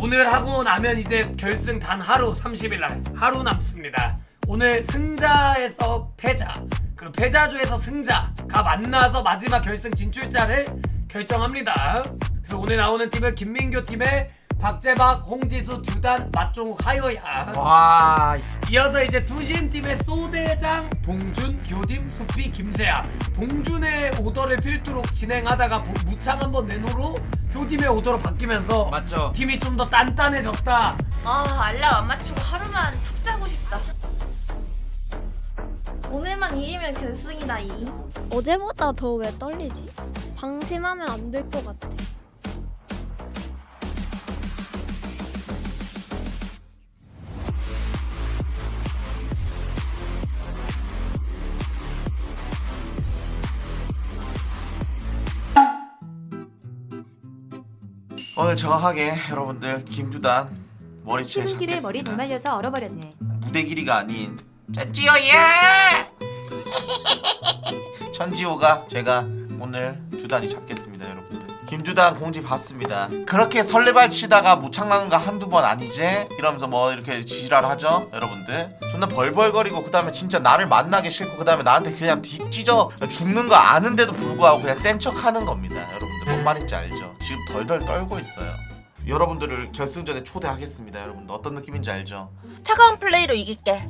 오늘 하고 나면 이제 결승 단 하루 30일 날 하루 남습니다. 오늘 승자에서 패자 그리고 패자조에서 승자가 만나서 마지막 결승 진출자를 결정합니다. 그래서 오늘 나오는 팀은 김민교 팀의 박재박, 홍지수, 두단, 맛종욱, 하효야. 와 이어서 이제 두신 팀의 소대장, 봉준, 교dim, 수피, 김세아. 봉준의 오더를 필두로 진행하다가 보- 무창 한번 내놓으로 교dim의 오더로 바뀌면서 맞죠 팀이 좀 더 단단해졌다. 아 알람 안 맞추고 하루만 푹 자고 싶다. 오늘만 이기면 결승이다 이. 어제보다 더 왜 떨리지? 방심하면 안 될 것 같아. 오늘 정확하게 여러분들 김두단 머리채 퇴근길에 머리 잡겠습니다. 도말려서 얼어버렸네. 무대 길이가 아닌 짠지오 예! 천지호가 제가 오늘 두단이 잡겠습니다 여러분들 김두단 공지 봤습니다 그렇게 설레발 치다가 무창나는 거 한두 번 아니지? 이러면서 뭐 이렇게 지랄하죠 여러분들 존나 벌벌거리고 그 다음에 진짜 나를 만나기 싫고 그 다음에 나한테 그냥 뒤 찢어 죽는 거 아는데도 불구하고 그냥 센 척하는 겁니다 여러분들 뭔 말인지 알죠? 지금 덜덜 떨고 있어요 여러분들을 결승전에 초대하겠습니다 여러분들 어떤 느낌인지 알죠? 차가운 플레이로 이길게.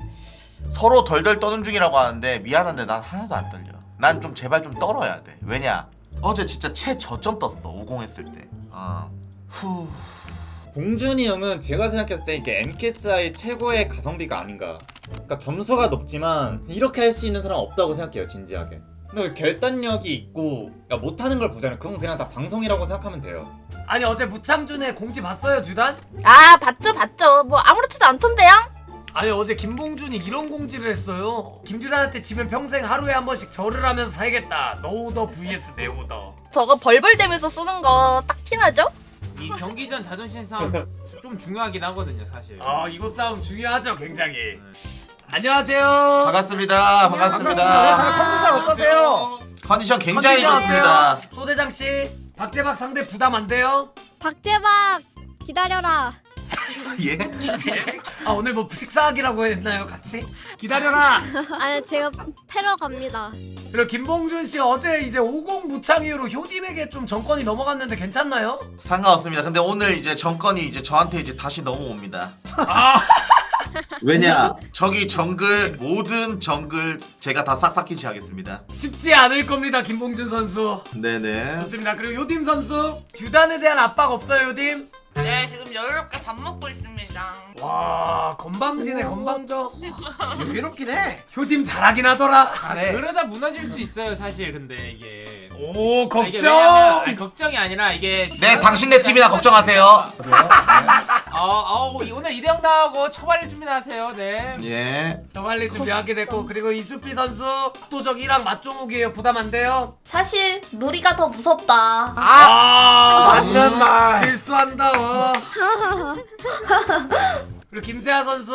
서로 덜덜 떠는 중이라고 하는데 미안한데 난 하나도 안 떨려. 난 좀 제발 좀 떨어야 돼. 왜냐? 어제 진짜 최저점 떴어. 50 했을 때. 아. 후. 봉준이 형은 제가 생각했을 때 이게 MKSI 최고의 가성비가 아닌가 그러니까 점수가 높지만 이렇게 할 수 있는 사람 없다고 생각해요 진지하게 그리고 결단력이 있고 그러니까 못하는 걸 보잖아요 그건 그냥 다 방송이라고 생각하면 돼요 아니 어제 무창준의 공지 봤어요 두단? 아 봤죠 봤죠. 뭐 아무렇지도 않던데요? 아니 어제 김봉준이 이런 공지를 했어요. 김두단한테 지면 평생 하루에 한 번씩 절을 하면서 살겠다. 너 오더 vs 내 오더. 저거 벌벌대면서 쓰는 거 딱 티나죠? 이 경기 전 자존심 싸움 좀 중요하긴 하거든요 사실. 아 이거 싸움 중요하죠 굉장히. 안녕하세요. 반갑습니다. 반갑습니다. 컨디션 어떠세요? 컨디션 굉장히 컨디션 좋습니다. 어때요? 소대장 씨, 박재박 상대 부담 안 돼요? 박재박 기다려라. 예? 아 오늘 뭐 식사하기라고 했나요 같이? 기다려라. 아니 제가 패러 갑니다. 그리고 김봉준 씨 어제 이제 50 무창 이후로 효딤에게 좀 정권이 넘어갔는데 괜찮나요? 상관없습니다. 근데 오늘 이제 정권이 이제 저한테 이제 다시 넘어옵니다. 아 왜냐? 저기 정글 모든 정글 제가 다 싹싹이 하겠습니다. 쉽지 않을 겁니다 김봉준 선수. 네네. 좋습니다. 그리고 요딤 선수 듀단에 대한 압박 없어요 요딤? 네 지금 여유롭게 밥 먹고 있습니다. 와 건방지네 건방져. 외롭긴 해 효딤 잘하긴 하더라. 잘해 그러다 무너질 수 있어요 사실 근데 이게. 오 아, 이게 걱정. 왜냐면 아니, 걱정이 아니라 이게. 네, 당신네 팀이나 걱정하세요. 어, 어 오늘 이대형 나오고 처발일 준비하세요. 네. 예. 저 빨리 준비하게 됐고 그리고 이수피 선수 압도적 1랑 맞종욱이에요 부담 안 돼요? 사실 놀이가 더 무섭다. 아, 맞는 말. 실수한다 와. 그리고 김세아 선수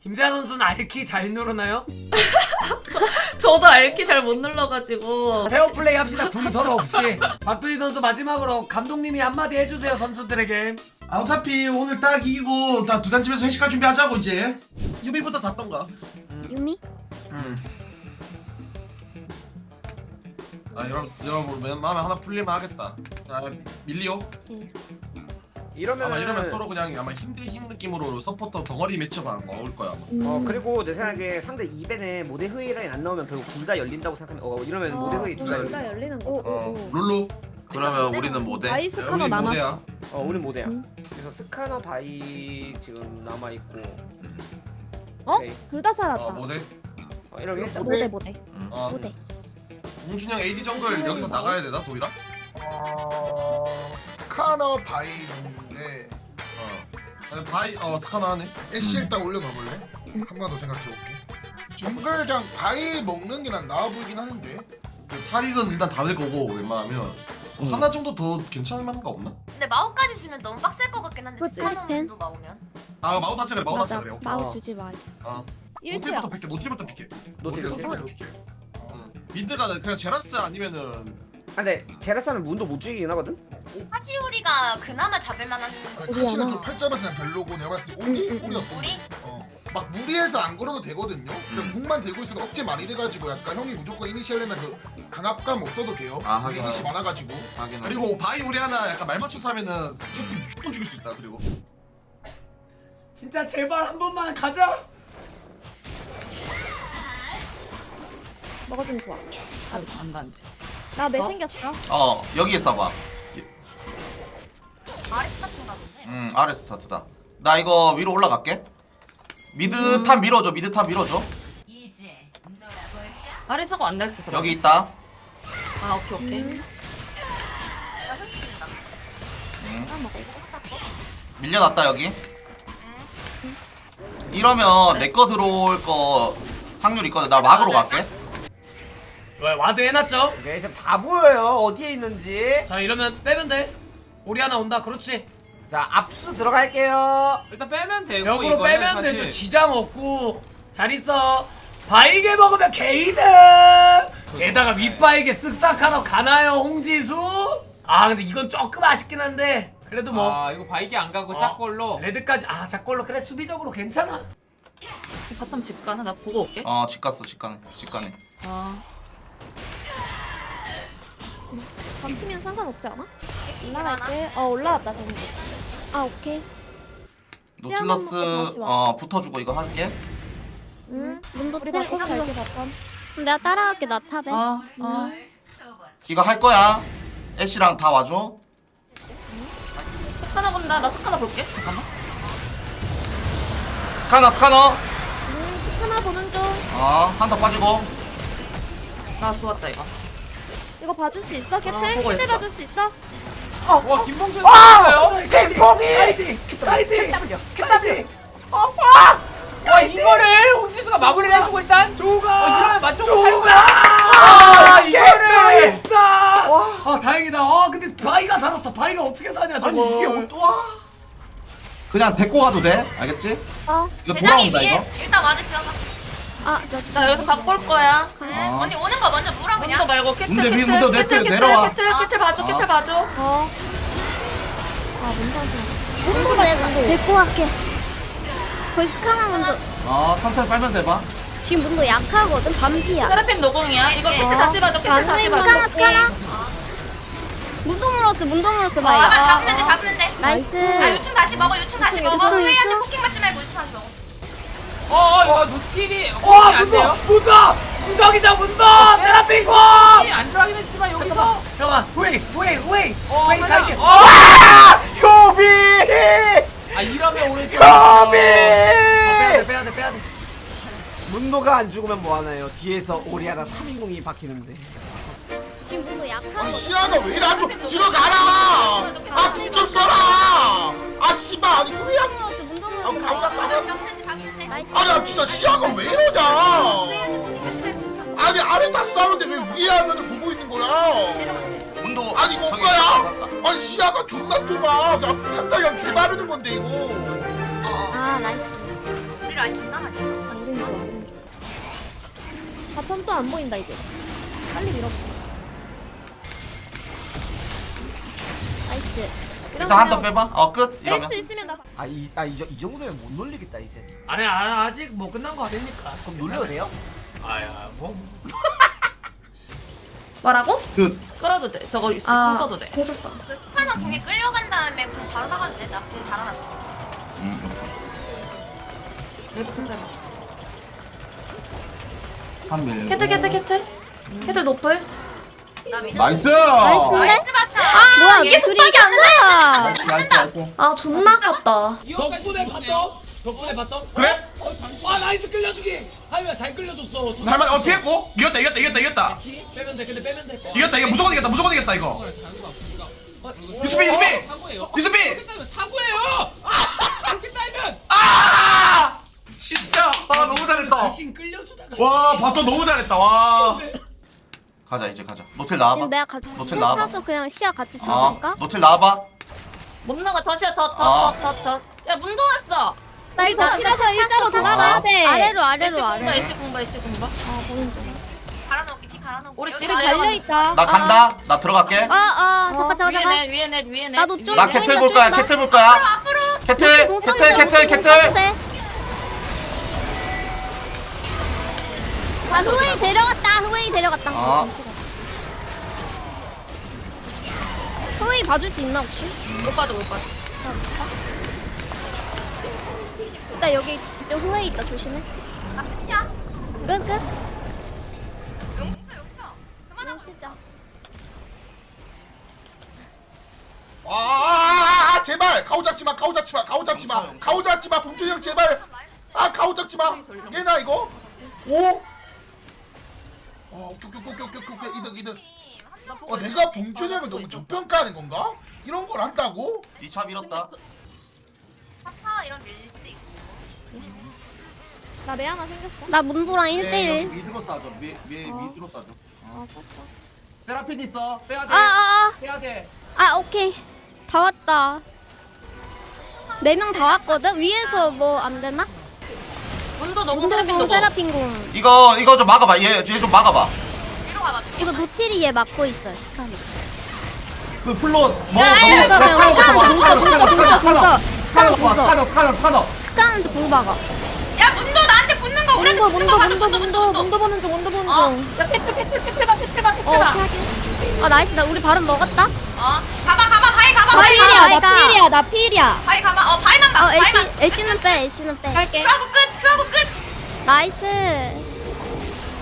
김세아 선수는 알키 잘 누르나요? 저도 알기 잘 못 눌러가지고. 페어플레이 합시다 군서로 없이. 박두희 선수 마지막으로 감독님이 한마디 해주세요 선수들에게. 아, 어차피 오늘 딱 이기고 다 두단 집에서 회식할 준비하자고 이제. 유미부터 닫던가? 유미? 아 여러분 여러분 마음에 하나 풀리면 하겠다. 아 밀리오 이러면 아마 이러면 서로 그냥 아마 힘대 힘 느낌으로 서포터 덩어리 매치가 나올 거야 아마 어 그리고 내 생각에 상대 2벤에 모대 흐이 라인 안 나오면 결국 둘 다 열린다고 생각하면 어 이러면 모대 흐이 둘다 열린다 둘다 열리는 거. 어. 룰루 그러면 우리는 뭐 돼? 아이스 야, 카너 우리 남았어. 모대야 어 우린 모대야 음. 그래서 스카너 바이 지금 남아 있고 어? 베이스. 둘 다 살았다. 어 모대 어 이러면 일단 모대 모대 어 모대. 홍준영 AD 정글 여기서 나가야 되나 도이라? 어... 스카너 바이 인데 어 아니, 바이 어 스카너 하네 애쉬 일단 올려놔볼래? 한 번 더 생각해볼게 정글 그냥 바이 먹는 게 난 나아 보이긴 하는데 그 타릭은 일단 닫을 거고 웬만하면 음. 하나 정도 더 괜찮을 만한 거 없나? 근데 마오까지 주면 너무 빡셀 것 같긴 한데 그치, 스카노맨도 마오면. 아 마우 타치 그래 마우 맞아. 그래. 마우 어. 주지 마. 어 1초야. 노틸부터 픽해 노틸부터 노틸 노틸 노틸부터 픽해 음. 미드가 그냥 제라스 아니면은 아, 근데 제라스는 문도 못 죽이긴 하거든. 하시오리가 그나마 잡을 만한 아, 카시는 좀 팔자만 그냥 별로고 내가 봤을 때 오리? 오리 어떤 우리? 어. 막 무리해서 안 걸어도 되거든요. 그냥 궁만 대고 있어도 억제 많이 돼가지고 약간 형이 무조건 이니시할래나 그 강압감 없어도 돼요. 아, 하긴. 이니시 많아가지고. 하긴 그리고 바이 우리 하나 약간 말 맞춰서 하면은 캡틴 무조건 죽일 수 있다 그리고 진짜 제발 한 번만 가자. 먹어주면 좋아. 안돼 안돼 나매 생겼어. 어 여기에 써봐. 아리스 같은 가 본데. 음 아래 스타트다. 나 이거 위로 올라갈게. 미드 탑 밀어줘 미드 탑 밀어줘. 아리 사고 안 날게 그럼. 여기 있다. 아 오케이 오케이. 음. 밀려났다 여기. 이러면 내 거 들어올 거 확률 있거든. 나 막으로 갈게 왜 와드 해놨죠? 오케이 지금 다 보여요 어디에 있는지. 자 이러면 빼면 돼. 우리 하나 온다. 그렇지. 자 압수 들어갈게요. 일단 빼면 되고 이거는 빼면 사실 되죠. 지장 없고 잘 있어. 바이게 먹으면 게이드. 게다가 윗바이게 쓱싹 하러 가나요, 홍지수? 아 근데 이건 조금 아쉽긴 한데 그래도 뭐 아 이거 바이게 안 가고 어. 짝걸로 레드까지 아 작걸로 그래 수비적으로 괜찮아. 바텀 집 가나 나 보고 올게 어 집갔어 집 가네 집 가네 아 밤치면 상관없지 않아? 올라갈게. 어 올라왔다 정도. 아 오케이. 노틸러스 먹고 다시 와. 어 붙어주고 이거 할게 응. 문도 우리 텔 바꿔 갈게 바텀. 그럼 내가 따라갈게 나 탑에. 어, 어. 이거 할 거야 애쉬랑 다 와줘 스카나 본다 나 스카나 볼게 잠깐만 스카너 스카너 응. 하나 보는 중. 어 한타 빠지고 나 좋았다 이거. 이거 봐줄 수 있어? 아, 캐틀? 보고 캐틀 있어. 봐줄 수 있어? 와 김봉준 선수요? 팽팽이! 파이팅 파이팅 파이팅 와! 이거를 홍지수가 마무리를 해주고 일단 조가! 어, 이러면 맞죠? 조가! 아, 이거를! 했어 아 다행이다. 아 근데 바이가 살았어. 바이가 어떻게 사냐 저거. 아니 이게 어떠 와. 그냥 데리고 가도 돼? 알겠지? 어. 이거 대장이 돌아온다 위에 이거. 일단 와드 지어봐 아 나. 나 여기서 갖고 올 거야 어. 언니 오는 거 먼저 물어 문도 그냥 말고 캐틀, 문대 위, 캐틀, 문도 캐틀, 캐틀, 내려와. 캐틀 캐틀 봐줘 어. 캐틀 봐줘 어. 아 뭔가 문도 내가 데리고 갈게. 거기 스카나 먼저. 어 천천히 빨면 돼봐 지금 문도 약하거든. 밤비야. 세라핀 노공이야 이거 캐틀 다시 봐줘 캐틀 다시 봐줘 스카나 스카나. 문도 물었어 문도 물었어 봐봐 바이. 잡으면 돼 잡으면 돼 나이스. 아 유충 다시 먹어 유충 다시 먹어 유충, 후회한테 유충. 포킹 맞지 말고 유충 다시 먹어 어 이거 노틸이 와 안 돼요 문도 무적이자 문도 세라핀 공이안 들어가긴 했지만 여기서 잠깐만 후웨이 후웨이 후웨이 어 하나 갈게 어! 효비! 아 이러면 오늘 아, 빼야돼 빼야돼 빼야돼 문도가 안 죽으면 뭐 하나요? 뒤에서 오리 하나 3인공이 박히는데. 아니 시야가 왜 이래 안쪽 들어가라! 아궁좀 써라! 아 씨발 아니 후회한 문도 아. 아니 아, 진짜 시야가 왜 이러냐! 아니 아래 다 싸우는데 왜 위에 화면을 보고 있는 거야? 문도 아니 이거 저기 뭐야? 아니 시야가 존나 좁아. 그냥 한타 그냥 개 바르는 건데 이거. 아 나이스. 우리 라인 존나 맛있어 아, 아진 좋아. 바텀 또안 보인다 이제. 빨리 밀어. 나이스. 일단 한타 빼봐. 어 끝. 이러면. 뺄수 있으면 나. 아 이 아, 이, 이 정도면 못 놀리겠다 이제. 아니 아, 아직 뭐 끝난 거 아니니까? 그럼 놀려도 돼요? 아야 뭐. 뭐라고? 끝. 끌어도 돼. 저거 공 아, 돼. 공 썼어. 그 스파너 궁에 끌려간 다음에 공 바로 나가면 돼나 궁 달아놨어. 내가 큰 사람. 한 밀 캐틀 캐틀 캐틀. 캐틀 노플. 나 믿어. 나이스! 나이스인데? 나이스 바 타 뭐야 이게 속박이 안 나. 나이스 나이스. 아 존나 아깝다. 덕분에 봤던 덕분에 봤던 그래? 아 나이스 끌려주기! 하유야 잘 끌려줬어 좋다. 할만 어 피했고? 이겼다 이겼다 이겼다 이겼다. 빼면 돼 근데 빼면 돼. 이겼다 이거 무조건 이겼다 무조건 이겼다 이거. 유수비 유수비 사고예요. 유수비 이렇게 따면 사고예요! 아 이렇게 따면! 아! 진짜? 아 너무 잘했다. 당신 끌려주다가 와 바텀 너무 잘했다. 와 가자 이제 가자 노틸 나와봐 내가 같이 노틸 나와봐 서 그냥 시야 같이 어 잡을까? 노틸 나와봐 못 나가 더 쉬어 아. 더더더더야 문도 왔어 나 이거 치라서 일자로 돌아가야 돼. 아래로 애쉬 아래로 공바 아래로. 애쉬 공바 애쉬 공바 아 보는 중. 달아놓을게 픽 갈아놓고 우리 집에 달려 있다. 나 간다. 나 들어갈게. 아, 아, 잠깐, 잠깐, 위에 잠깐. 넷 위에 넷 위에 넷 나도 좀나 캐틀 볼 거야. 캐틀 볼 거야. 캐틀 캐틀 캐틀 캐틀. 아, 후웨이 데려갔다. 후웨이 데려갔다. 어. 후웨이 봐줄 수 있나 혹시? 못 빠져 못 빠져 일단 여기 이쪽 후웨이 있다. 조심해. 아 끝이야? 끝, 끝. 용서 용서 그만하고 진짜. 아, 아, 아, 아, 제발 가오 잡지 마 가오 잡지 마 가오 잡지 마 가오 잡지 마 봉준이 형 제발 아 가오 잡지 마 얘나 이거 오 어, 오케이 오케이 오케이 오케이 오케이 오케이 이득 이득 어 내가 봉준이 형을 너무 저평가하는 건가? 이런 걸 한다고? 이차 밀었다. 파파 이런 밀릴 수 있고 나 레아나 생겼어. 나 문도랑 1대1. 미드로 싸줘. 미, 미, 어. 미드로 싸줘. 아, 썼어. 세라핀 있어. 빼야 돼. 아, 아, 빼야 돼. 아. 아, 오케이. 다 왔다. 네 명 다 왔거든? 위에서 뭐 안 되나? 문도 너무 문도궁, 세라핀 세라핀궁. 이거 이거 좀 막아봐. 얘얘좀 막아봐. 위로 가봐 이거 노틸이 얘 막고 있어요. 스카니. 그 플롯. 뭐? 이거 뭐. 궁서, 궁서, 궁서, 궁서. 카드 스카는 봐. 궁서. 카드 카드 카드. 스카는데 궁 박아. 야 문도 나한테 붙는 거 우리한테 문도, 붙는 거 문도, 문도, 문도, 문도 보는 중, 문도 보는 어. 중. 야 패트 패트 패트봐 패트봐 어, 패트봐 오케이, 하긴. 아, 나이스. 나 우리 발음 먹었다? 어 가봐 가봐 바위 가봐 바위 필이야, 가봐 나 필이야, 나 필이야. 바위 가봐 어 바위만 봐 어, 바위만 애쉬는 빼, 애쉬는 빼. 끝 트라고 끝 나이스.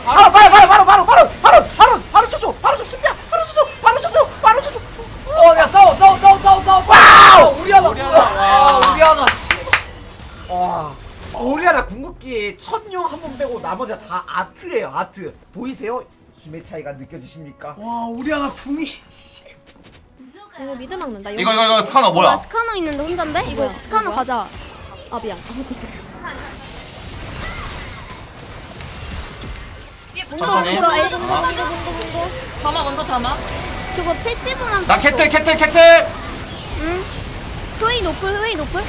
바로 바로 바로 바로 바로 바로 바로 바로 바로 쳐줘 바로 쳐 승리야 바로 쳐줘 바로 쳐줘 바로 쳐줘 어 야 싸워 싸워 싸워 싸워 싸워 와우 우리 하나 우리 하나, 와. 우리 하나 씨 와 오리아나 궁극기 첫용 한번 빼고 나머지 다 아트예요 아트 보이세요? 힘의 차이가 느껴지십니까? 와 우리 하나 궁이 씨 이거 미드 막는다. 이거 이거 이거 스카너 아, 뭐야? 스카너 있는데 혼잔데? 이거 스카너 가자. 아 미안. 천천히. 문도 문도 문도 문도 문도. 잠아 먼저 잠아 저거 패시브만. 나. 캐틀 캐틀 캐틀. 응. 흐이 노플 흐이 노플.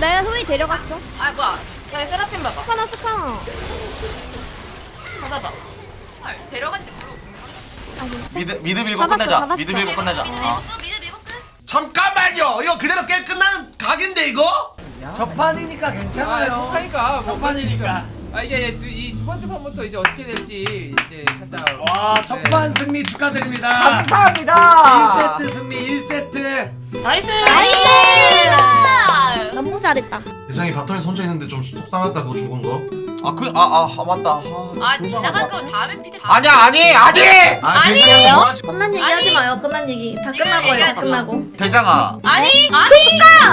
내가 흐이 데려갔어. 아 뭐야 야 세라핀 봐봐 스카너 스카너. 찾아봐 헐 데려간지 모르고 아 진짜? 미드 미드 밀고 잡았어, 끝내자. 잡았어. 미드 밀고 끝내자. 미드 어. 밀고 끝 미드 밀고 끝 잠깐만요 이거 그대로 깨 끝나는 각인데 이거? 접판이니까 괜찮아요 뭐 접판이니까 아 이게 이두 번째 판부터 이제 어떻게 될지 이제 살짝 와 첫판 승리 축하드립니다 감사합니다 1세트 승리 1세트 나이스 나이스. 너무 잘했다. 예상이 바텀에 손져 있는데 좀 속상하다 그거 죽은 거 아 그 아아 아, 맞다. 아. 아 지나간 거 다음에 피드 아니야 아니 아니. 아니에요? 뭐하지? 끝난 얘기 아니. 하지 마요. 끝난 얘기 다 지금 끝나고요. 얘기하지 끝나고. 대장아. 아니 아니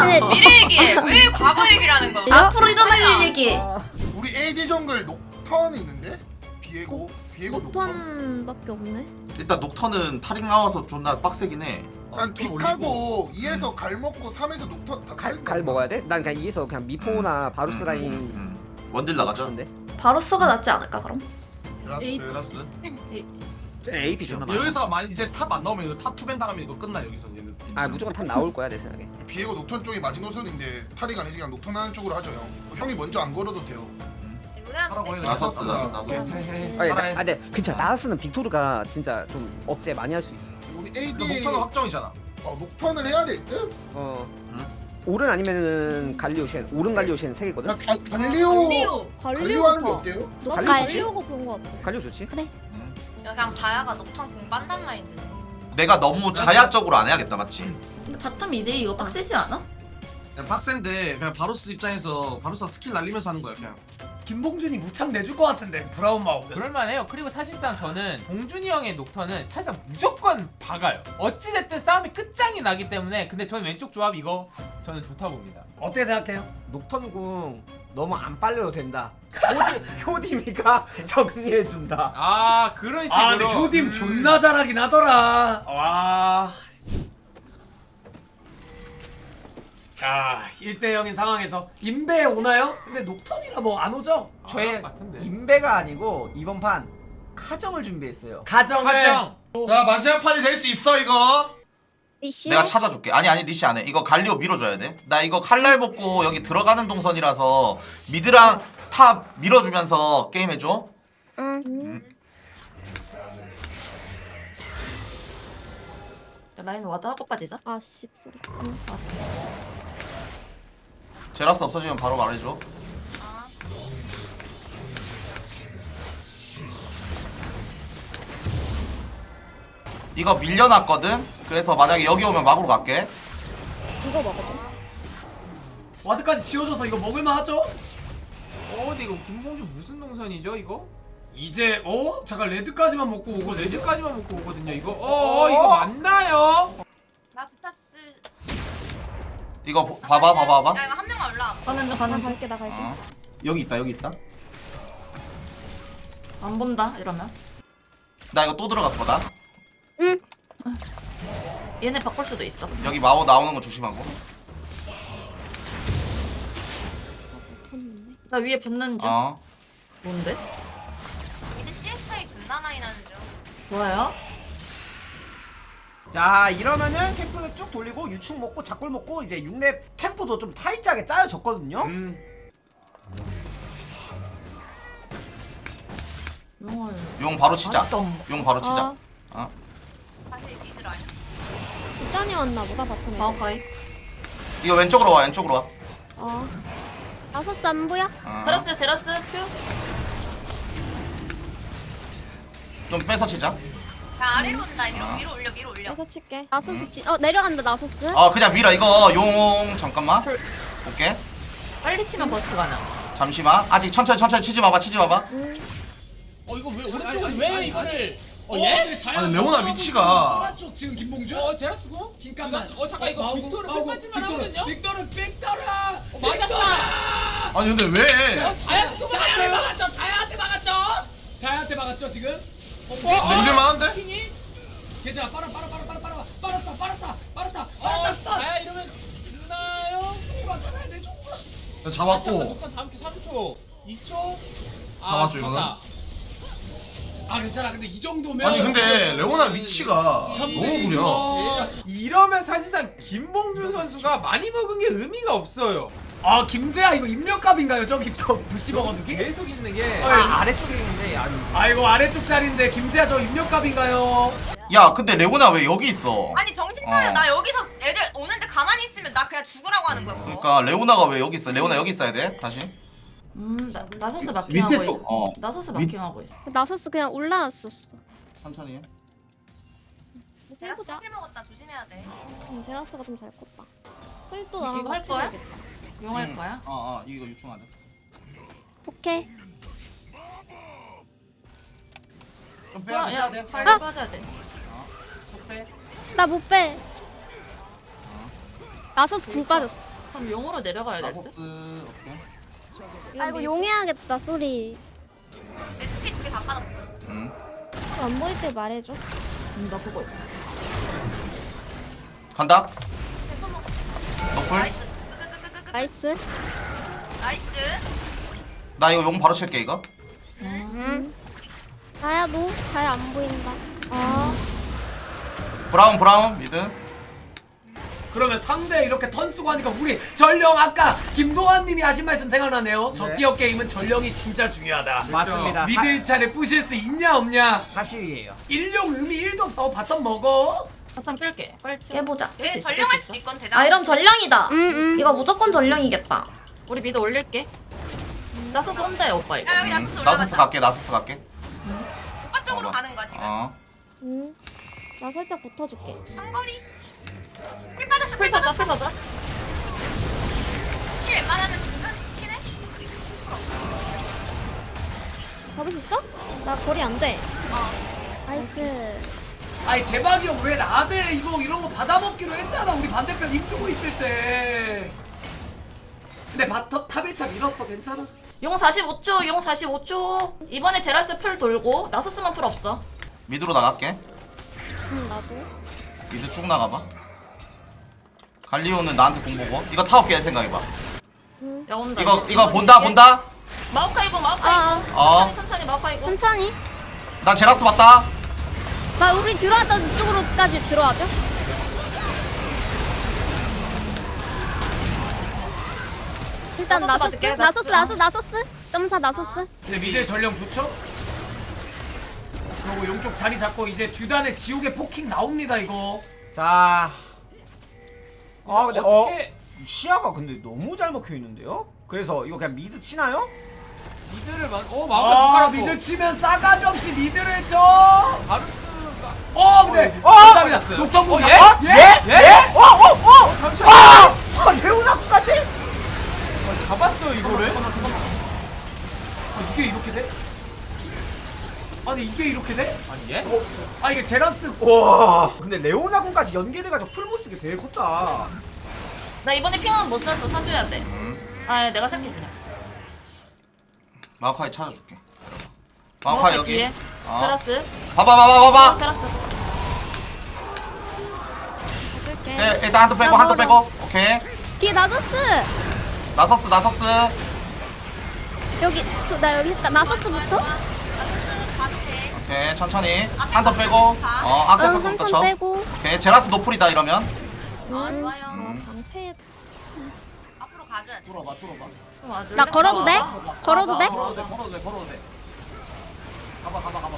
네. 미래 얘기해 왜 과거 얘기를 하는 거야 앞으로 일어날 일 얘기. 우리 AD 정글 녹턴 있는데? 비에고 비에고 녹턴 녹턴밖에 없네. 일단 녹턴은 타릭 나와서 존나 빡세긴 해. 난 빅하고 2에서 갈 먹고 3에서 녹턴 다 갈, 갈? 먹어야 돼? 난 그냥 이에서 그냥 미포나 바루스 라인 음. 원딜 나가자. 바로스가 낫지 않을까 그럼? 라스 라스 AP 존나 많아 여기서 많이 이제 탑 안 나오면 이거 탑 투벤 당하면 이거 끝나 여기서 얘는 아 무조건 탑 나올 거야 내 생각에 비에고 녹턴 쪽이 마지노선인데 탈이 아니지 그냥 녹턴 하는 쪽으로 하죠 형 형이 먼저 안 걸어도 돼요 하라고 해 나섰어 나섰어. 나섰어. 아니 나, 아 근데 괜찮아 나스는 빅토르가 진짜 좀 억제 많이 할 수 있어 우리 너 AD 목표는 확정이잖아 어, 녹턴을 해야 될 듯? 어 응? 오른 아니면은 갈리오셴 오른 갈리오셴 세 개거든 나 갈- 갈리오 갈리오 하는 게 어때요? 너너 갈리오 좋지? 갈리오가 좋은 것 같아. 갈리오 좋지? 그래. 그냥 자야가 녹턴 공 빤단 마인드네 내가 너무 자야적으로 안 해야겠다 맞지? 근데 바텀 미드 이거 빡세지 않아? 그냥 빡센데 그냥 바로스 입장에서 바로스 스킬 날리면서 하는 거야 그냥 김봉준이 무창 내줄 것 같은데 브라운 마우면 그럴만해요. 그리고 사실상 저는 봉준이 형의 녹턴은 사실상 무조건 박아요. 어찌됐든 싸움이 끝장이 나기 때문에 근데 저는 왼쪽 조합 이거 저는 좋다 봅니다. 어떻게 생각해요? 녹턴궁 너무 안 빨려도 된다 효디, 효디미가 정리해준다 아 그런 식으로. 아 근데 효딤 음. 존나 잘하긴 하더라 와 자 1대0인 상황에서 임배 오나요? 근데 녹턴이라 뭐 안 오죠? 아, 저의 아, 같은데. 인베가 아니고 이번 판 카정을 준비했어요. 가정을 가정. 야 마지막 판이 될 수 있어 이거. 이슈? 내가 찾아줄게. 아니 아니 리시 안 해. 이거 갈리오 밀어줘야 돼. 나 이거 칼날 먹고 여기 들어가는 동선이라서 미드랑 탑 밀어주면서 게임 해줘. 응. 음. 라인 와드 하고 빠지자. 아, 씨. 응, 제라스 없어지면 바로 말해줘 이거 밀려났거든? 그래서 만약에 여기 오면 막으로 갈게 이거 먹어봐. 와드까지 지워줘서 이거 먹을만 하죠? 어 근데 이거 김봉주 무슨 농선이죠 이거? 이제 어? 잠깐 레드까지만 먹고 오거든요? 레드까지만 먹고 오거든요 이거 어, 어 이거 맞나요? 이거 보- 봐봐 봐봐 봐봐 야 이거 한 명만 올라. 가는 중 나 가는 중. 갈게 나 갈게. 어. 여기 있다 여기 있다 안 본다 이러면. 나 이거 또 들어갈 거다 응. 얘네 바꿀 수도 있어. 여기 마오 나오는 거 조심하고. 나 위에 붙는 중. 어 뭔데? 이제 CS 차이 존나 많이 나는 중. 뭐예요? 자 이러면은 캠프 쭉 돌리고 유충 먹고 작골 먹고 이제 6렙 템포도 좀 타이트하게 짜여졌거든요. 음. 용을. 용 바로 치자 안 먹- 용 바로 치자 아 어? 짠이 왔나 보다 바텀에. 마오카이. 이거 왼쪽으로 와 왼쪽으로 와 어. 안 보여? 어. 제라스 제라스 큐. 좀 뺏어 치자 자 아래로 온다. 위로 위로 올려 위로 올려. 나서 칠게. 나서스 치. 어 내려간다 나서스. 어 그냥 밀어 이거 용 잠깐만 오케이 빨리 치면 버스트 가능. 잠시만 아직 천천히 천천히 치지 마봐 치지 마봐 응. 어 이거 왜 오른쪽은 왜 이거를 어 어? 예? 아니, 레오나 위치가- 쪽 지금 김봉주? 어 제라스고? 잠깐만 어 잠깐 이거 빅토르 끝까지만 하거든요? 빅토르 빅토르 어, 맞았다! 아니 근데 왜 어 자야한테 또 자야한테 맞았어요? 막았죠 자야한테 막았죠 자야한테 막았죠 지금 핑이 얘들아 빨아 빨아 빨아 빨아 빨아 빨았다 빨았다 빨았다 어 빨았다 스탑 자야 이러면 죽나요? 누가 살아야 돼 야, 잡았고. 녹탄 다음 큐 3초. 2초? 아 잡았죠, 이거는? 죽었다. 아 괜찮아. 근데 이 정도면 아니 근데 레오나 위치가 너무 구려. 어, 이러면 사실상 김봉준 선수가 많이 먹은 게 의미가 없어요. 아 김세아 이거 입력값인가요 저기 저 부시 먹어두기? 계속 있는 게 아, 아래쪽에 있는데 아이고 아래쪽 자리인데 김세아 저 입력값인가요? 야 근데 레오나 왜 여기 있어 아니 정신 차려. 어. 나 여기서 애들 오는데 가만히 있으면 나 그냥 죽으라고 하는 거야. 그거. 그러니까 레오나가 왜 여기 있어 레오나 여기 있어야 돼 다시 음 나, 나서스 밑에 마킹하고 쪽, 있어. 어. 나서스 밑- 마킹하고 있어. 나서스 그냥 올라왔었어. 천천히 이제 제라스 해보자. 킬 먹었다 조심해야 돼. 응, 제라스가 좀 잘 컸다. 홀도 나랑 이거 할 같이 거야? 해야겠다. 용할 응. 거야? 어어 이거 유충하자 오케이. 좀 야, 빼야 돼 야, 빼야돼 빨리 빼야돼 빠져야 돼. 쭉 빼. 나 못 빼. 나서스 궁 빠졌어. 그럼 용으로 내려가야 될 듯? 나소스 오케이 아이고 용해야겠다 소리. 내 스킬 두개 다 빠졌어. 응. 안 보일 때 말해줘. 음, 나 보고 있어. 간다 너플 나이스. 끄끄끄끄끄끄. 나이스. 나이스. 나 이거 용 바로 칠게 이거 응. 자야 너 자야 안 보인다. 아. 브라운 브라운 미드 그러면 상대 이렇게 턴 쓰고 하니까 우리 전령 아까 김동환님이 하신 말씀 생각나네요. 저 네. 티어 게임은 전령이 진짜 중요하다. 맞습니다. 미드 차례 부실 수 있냐 없냐? 사, 사실이에요. 일용 의미 1도 없어. 바텀 먹어. 바탕 깰게. 빨리 치. 해보자. 깰얘수 있어, 깰 전령할 수 수도 있어. 있건 되잖아. 아 이런 전령이다. 응 응. 이거 무조건 전령이겠다. 우리 미드 올릴게. 나서스 혼자야 오빠 이거. 야 여기 음, 나서스. 갈게 갈게 쪽으로 어, 가는 거야 지금. 어 응. 나 살짝 붙어줄게. 상거리. 풀 빠졌어. 풀풀 사자 빠졌어. 풀 사자. 킬 웬만하면 주면 키네. 잡을 수 있어? 나 거리 안 돼. 어. 나이스. 아니 제박이 형 왜 나대 이거 이런 거 받아먹기로 했잖아. 우리 반대편 입 주고 있을 때. 근데 바텀 탑 1차 밀었어. 괜찮아. 용 45초, 용 45초. 이번에 제라스 풀 돌고 나서스만 풀 없어. 미드로 나갈게 응 나도. 미드 쭉 나가봐 갈리오는 나한테 공 보고 이거 타워 깨 생각해봐 응. 야 온다. 이거 이거 본다 본다 마오카이고 아, 마오카이고. 어. 천천히 천천히 마오카이고. 천천히. 난 제라스 봤다 나 우리 들어왔다 이쪽으로까지 들어와줘. 일단 나서스 나서스 봐줄게, 나서스 나서스. 나서스 나서스 점사 나서스. 근데 미드 전령 좋죠? 그리고 용쪽 자리 잡고 이제 듀단의 지옥의 포킹 나옵니다 이거. 자. 아 근데 어 어떻게 시야가 근데 너무 잘 먹혀 있는데요? 그래서 이거 그냥 미드 치나요? 미드를 막, 어, 아 깔았고. 미드 치면 싸가지 없이 미드를 쳐. 바루스가. 어 근데 어, 감사합니다. 걸렸어요. 녹턴공 어, 어, 예? 예? 예? 어, 어, 어! 어, 잠시만. 아! 아, 레오나까지? 잡았어, 이거를. 아, 이게 이렇게 돼? 아니 이게 이렇게 돼? 아니, 얘? 아 이게 제라스 와. 근데 레오나군까지 연계돼가지고 풀못 쓰게 되게 컸다. 나 이번에 핑은 못 샀어 사줘야 돼. 아 내가 살게 그냥. 마오카이 찾아줄게 마오카이 여기 뒤에. 어. 제라스. 봐봐 봐봐 어, 봐봐 제라스. 해줄게. 예, 일단 한턴 빼고 한턴 빼고 오케이 뒤에 나서스. 나서스 나서스 여기 또, 나 여기 했다. 나서스부터. 오케이 천천히 한 턴 빼고 어 아까 응, 한턴 쳐 빼고. 오케이 제라스 노플이다 이러면 아 음. 좋아요. 방패. 앞으로 가줘야 돼. 뚫어봐 뚫어봐? 나 걸어도 돼? 아, 걸어도 돼? 걸어도 돼 걸어도 돼 걸어도 돼 가봐 가봐 가봐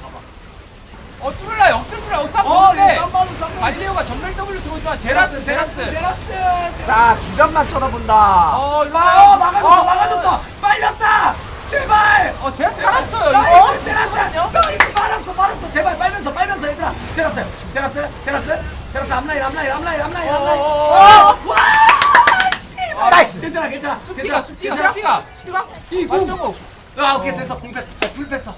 어, 뚫을라, 역전 뚫을라. 어, 쌈 어. 쌈바로 쌈바로 갈리오가 전멸 W 들고 있어. 제라스, 제라스. 제라스 자, 주변만 쳐다본다. 어, 이거. 아 막아줬어 막아줬어 빨렸다 제발 어, 제라스 살았어요, 나 이거. 이거 제라스 나 이거 빨았어 빨았어 제발 빨면서 빨면서 얘들아 제라스 제라스 제라스 제라스 앞라인 앞라인 앞라인 앞라인 앞라인 어, 와 아, 나이스. 괜찮아 괜찮아 수피가, 괜찮아 수피가, 괜찮아 수피가. 수비가? 이공? 아 오케이 됐어 공 뺐어 불 뺐어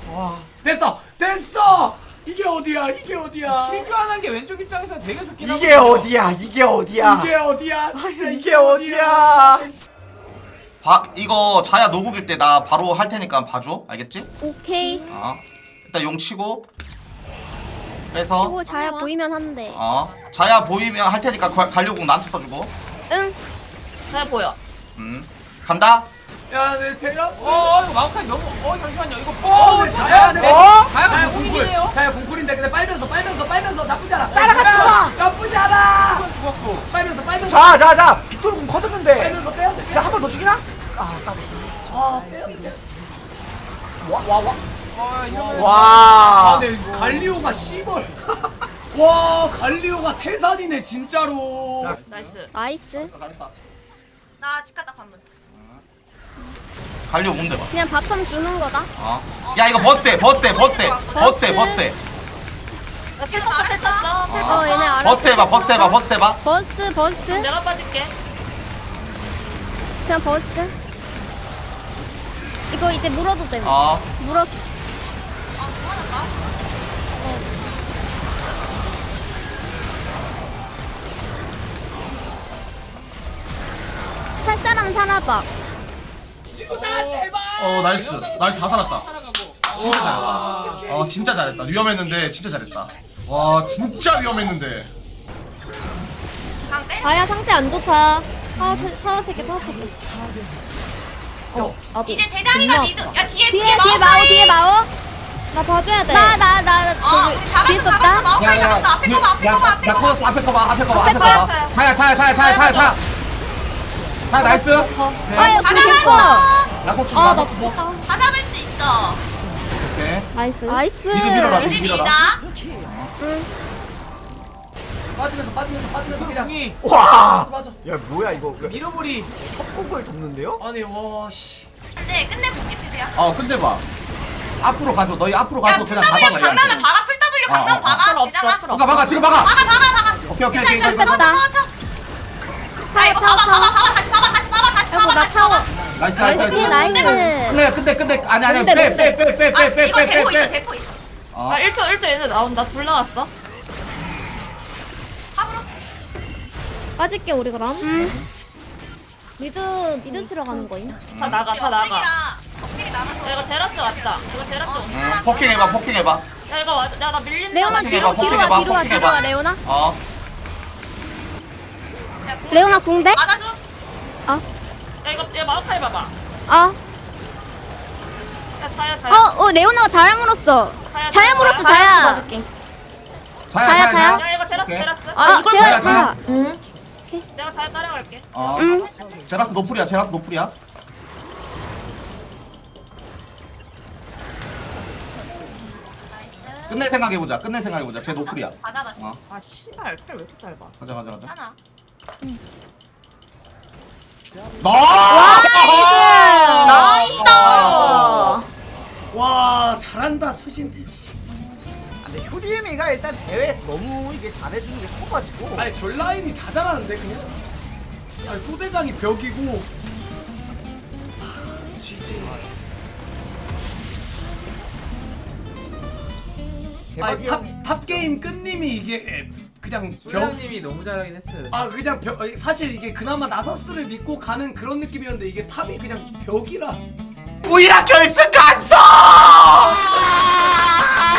됐어 됐어 이게 어디야 이게 어디야 실교환한 게 왼쪽 입장에서 되게 좋긴 이게 하거든요. 어디야? 이게 어디야? 이게 어디야 진짜 이게 어디야? 바 이거 자야 노국일 때 나 바로 할 테니까 봐줘 알겠지? 오케이. 어 일단 용 치고 빼서 치고 자야 보이면 한대. 어 자야 보이면 할 테니까 가- 갈려공 나한테 써주고 응. 잘 보여. 음 간다 야 내 제라스 어, 어, 이거 마우카이 너무. 어, 잠시만요. 이거. 어, 내 자야 내 어? 자야가 자야 공이긴 공굴 해요. 자야 공굴인데 근데 빨면서 빨면서 빨면서 나쁘지 않아 따라가지 마! 나쁘지 않아 한번 죽었고. 빨면서 빨면서 자, 자, 자. 빅토르 군 커졌는데. 빨면서 빼야 돼 자, 한 번 더 죽이나? 아, 까비. 아, 빼야 돼. 와, 와, 와. 와, 이러면. 아, 와. 근데 갈리오가 씨벌. 와, 갈리오가 태산이네 진짜로. 자, 나이스. 나이스. 나 치카다 관문. 갈려 온대 봐 그냥 바텀 주는 거다. 어. 야 이거 버스해 버스해 버스해 버스해 버스해 나 텔탔어 텔탔어. 어, 얘네 알아. 버스트 해봐 버스트 해봐 버스트 해봐 버스, 버스. 내가 빠질게. 그냥 버스. 이거 이제 물어도 돼. 어 물어. 아 그만할까? 살 사람 살아봐. 지우다 제발. 어 나이스 나이스 다 살았다 진짜 잘했다 어 진짜 잘했다 위험했는데 진짜 잘했다 와 진짜 위험했는데? 자야 상태 안 좋다. 사와 체크, 사와 체크. 어, 나도. 이제 대장이가 존나 미드. 아파. 야 뒤에 뒤에 뒤에 뒤에 마오 마오카이. 뒤에 마오. 나 봐줘야 돼. 나 나나어 우리 잡았어 잡았어. 마오카이 잡았어 앞에 거봐 앞에 거봐 앞에 야 거봐. 앞에 거봐 앞에 거봐 앞에. 거봐 자야 자야 자야 자야 자야 자야 자 나이스 아 여기 다. 잡았어. 나서스 아나 나서스 죽겠다. 다 잡을 수 있어. 오케이 나이스. 나이스. 미드 밀어라. 미드 밀어라. 밀자. 응. 빠지면서 빠지면서 빠지면서 그냥. 와. 맞아. 야, 뭐야 이거? 밀어버리. 협곡을 돕는데요? 아니 와 씨. 근데 끝내볼게 최대한. 어 근데 봐 앞으로 가줘 너희 앞으로 야 가서 풀 그냥 W 강남에 얘한테 박아 풀 W 강남 어, 어, 박아. 풀 박아 박아 지금 박아 박아 박아 박아. 오케이 오케이 오케이 이거 일단 이거. 아 이거 봐봐 봐봐 봐봐 다시 봐봐 다시 봐봐 다시 봐봐 다시 봐봐. 나이스 나이스 나이스 나이스. 근데 근데 근데 아니 아니 뭔데, 빼빼 뭔데? 빼 빼빼 이거 대포 있어 대포 있어. 아 1초 1초 얘네 나온다 불 나왔어. 탑으로. 빠질게 우리 그럼. 음. 미드 미드 치러 가는 거임. 다 나가 다 나가. 억제기라 억제기 남아서 이거 제라스 왔다. 이거 제라스 어. 온다. 어, 포킹 해봐 포킹 해봐. 야 이거 와야 나 밀린다. 레오나 뒤로 뒤로 가 뒤로 가 레오나. 어. 레오나 궁대? 맞아줘. 야 이거 얘 마우카이 봐봐. 아. 야 자야 자야. 어, 어 레오나가 자야 물었어. 자야 물었어 자야. 봐줄게. 자야 자야, 자야 자야. 자야 야 이거 제라스 오케이. 제라스. 아 이걸 자야, 자야. 응. 내가 자야 따라갈게. 어 응. 제라스 노플이야 제라스 노플이야. 끝낼 생각해보자 끝낼 생각해보자 쟤 노플이야 다 잡았어. 어. 아 씨발 팔왜 이렇게 짧아 가자 가자 가자 괜찮아. 나이스 와 잘한다 초신들. 아, 근데 효디엠이가 일단 대회에서 너무 이게 잘해주는 게 커가지고 아니 전 라인이 다 잘하는데 그냥. 아니 소대장이 벽이고. 아, GG. 아니 대박이 형 탑, 탑 게임 끝님이 이게 그냥 벽. 소장님이 너무 잘하긴 했어요. 아 그냥 벽 사실 이게 그나마 나서스를 믿고 가는 그런 느낌이었는데 이게 탑이 그냥 벽이라 우이라 결승 갔어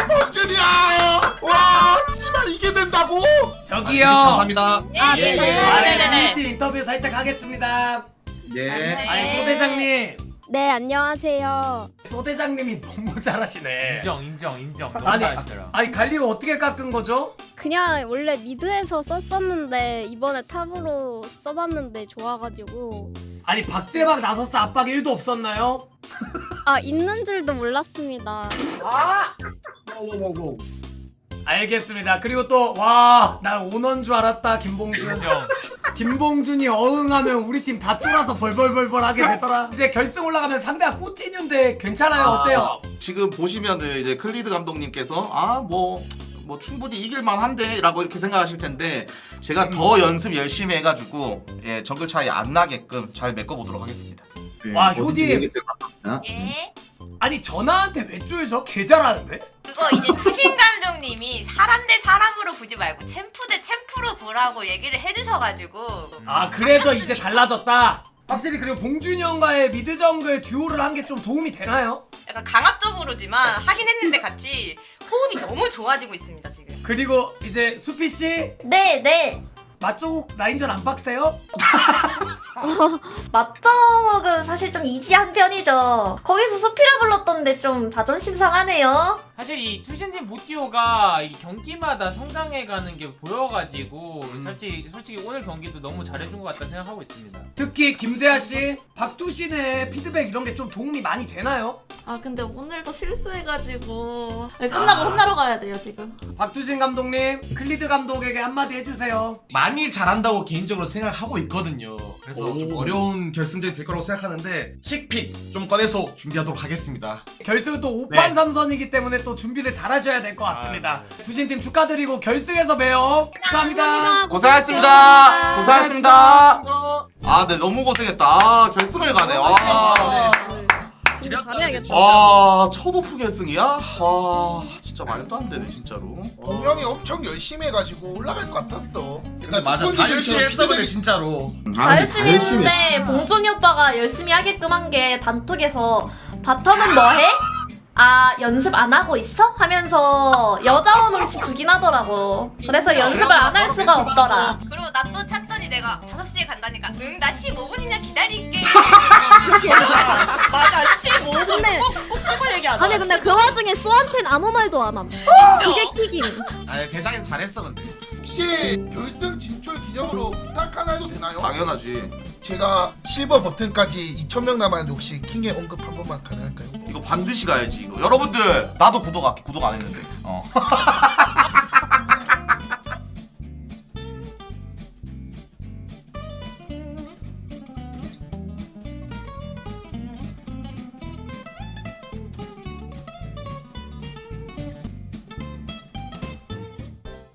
봉준이야 와 씨발 이게 된다고 저기요 감사합니다. 아, 예, 네. 예. 아니 네네 네. 네, 인터뷰 살짝 하겠습니다 예. 아니 소 대장님 네 안녕하세요. 소대장님이 너무 잘하시네 인정 인정 인정. 너무 아니 잘하시더라. 아니 갈리오 어떻게 깎은 거죠? 그냥 원래 미드에서 썼었는데 이번에 탑으로 써봤는데 좋아가지고 아니 박재박 나서스 압박 1도 없었나요? 아 있는 줄도 몰랐습니다. 알겠습니다 그리고 또 와 나 오넌 줄 알았다 김봉준 인정. 김봉준이 어흥하면 우리 팀 다 쫄아서 벌벌벌벌 하게 되더라 이제 결승 올라가면 상대가 꾸티뉴인데 괜찮아요 어때요? 지금 보시면은 이제 클리드 감독님께서 아 뭐 뭐 충분히 이길만한데라고 이렇게 생각하실 텐데 제가 더 연습 열심히 해가지고 예 정글 차이 안 나게끔 잘 메꿔보도록 하겠습니다. 와 효디 예. 아니 전화한테 왜 쪼여져? 개 잘하는데? 그거 이제 투신 감독님이 사람 대 사람으로 보지 말고 챔프 대 챔프로 보라고 얘기를 해주셔가지고 아 그래서 이제 달라졌다 확실히 그리고 봉준이 형과의 미드 정글 듀오를 한 게 좀 도움이 되나요? 약간 강압적으로지만 하긴 했는데 같이 호흡이 너무 좋아지고 있습니다 지금. 그리고 이제 수피 씨 네 네. 맛쪽 라인전 안 빡세요? 맞정은 사실 좀 이지한 편이죠. 거기서 수피라 불렀던데 좀 자존심 상하네요. 사실 이 투신진 모티오가 이 경기마다 성장해가는 게 보여가지고 솔직히 솔직히 오늘 경기도 너무 잘해준 것 같다 생각하고 있습니다. 특히 김세아 씨, 박두신의 피드백 이런 게 좀 도움이 많이 되나요? 아 근데 오늘도 실수해가지고 네, 끝나고 혼나러 가야 돼요 지금. 박두신 감독님, 클리드 감독에게 한마디 해주세요. 많이 잘한다고 개인적으로 생각하고 있거든요. 그래서 좀 어려운 결승전이 될 거라고 생각하는데 킥픽 좀 꺼내서 준비하도록 하겠습니다. 결승은 또 5판 네. 3선이기 때문에 또 준비를 잘 하셔야 될 것 같습니다. 아, 네. 두신팀 축하드리고 결승에서 봬요. 축하합니다. 고생하셨습니다. 고생하셨습니다. 아, 네 너무 고생했다. 아, 결승을 가네. 와. 준비 잘해야겠다. 아, 첫 오프 결승이야? 와, 진짜 말도 안 되네 진짜로. 공명이 엄청 열심히 해가지고 올라갈 것 같았어 근데 맞아, 다 열심히 했어 근데 진짜로. 다 열심히 했는데 봉준이 오빠가 열심히 하게끔 한 게 단톡에서 바텀은 뭐해? 아 연습 안 하고 있어? 하면서 여자원 웅치 주긴 하더라고. 그래서 연습을 안 할 수가 없더라. 그리고 나또 찾더니 내가 5시에 간다니까 응 나 15분이나 기다릴게. 맞아 15분 근데 꼭 얘기하자. 아니 근데 그 와중에 수한테는 아무 말도 안 함. 그게 킥임. 아 대장님 잘했어 근데. 혹시 결승 진출 기념으로 부탁 하나 해도 되나요? 당연하지. 제가 실버 버튼까지 2,000명 남았는데 혹시 킹의 언급 한 번만 가능할까요? 이거 반드시 가야지 이거. 여러분들 나도 구독 할게. 구독 안 했는데. 어.